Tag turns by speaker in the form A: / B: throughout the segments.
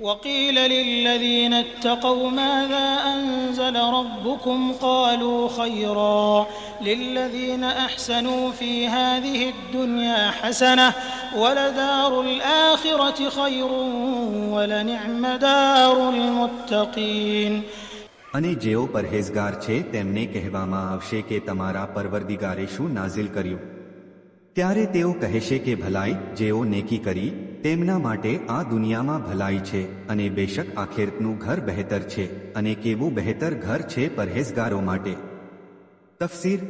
A: وقيل للذين اتقوا ماذا أنزل ربكم قالوا خيرا للذين أحسنوا في هذه الدنيا حسنة ولدار الآخرة خير ولنعم دار المتقين
B: અને જેઓ પરહેઝગાર છે તેમને કહેવામાં આવશે કે તમારા પરવરદિગારે શું નાઝિલ કર્યું ત્યારે તેઓ કહેશે કે ભલાઈ જેઓ નેકી કરી તેમના માટે આ દુનિયામાં ભલાઈ છે અને બેશક આખેરતનું ઘર બહેતર છે અને કેવું બહેતર ઘર છે પરહેઝગારો માટે. તફસીર,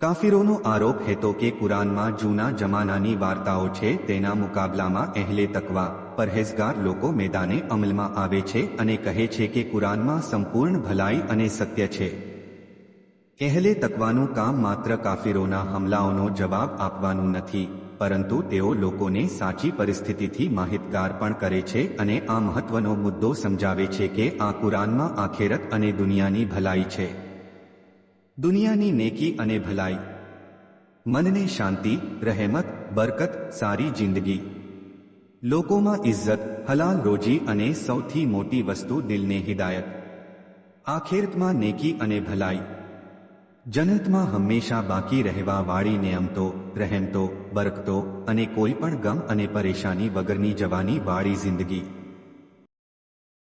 B: કાફિરોનો આરોપ હતો કે કુરાનમાં જૂના જમાનાની વાર્તાઓ છે તેના મુકાબલામાં અહેલે તકવા, પરહેઝગાર લોકો મેદાને અમલમાં આવે છે અને કહે છે કે કુરાનમાં સંપૂર્ણ ભલાઈ અને સત્ય છે. એહલે તકવાનું કામ માત્ર કાફિરોના હમલાઓનો જવાબ આપવાનું નથી. પરંતુ તેઓ લોકોને સાચી પરિસ્થિતિથી માહિતગાર પણ કરે છે અને આ મહત્વનો મુદ્દો સમજાવે છે કે આ કુરાનમાં આખેરત અને દુનિયાની ભલાઈ છે. દુનિયાની નેકી અને ભલાઈ. મનને શાંતિ, રહેમત, બરકત, સારી જિંદગી. લોકોમાં ઇજ્જત હલાલ રોજી અને સૌથી મોટી વસ્તુ દિલને હિદાયત. આખેરતમાં નેકી અને ભલાઈ. જન્નતમાં હંમેશા બાકી રહેવા વાળી નિયમતો રહેમતો, બરકતો અને કોઈ પણ ગમ અને પરેશાની વગરની જવાની વાળી જિંદગી.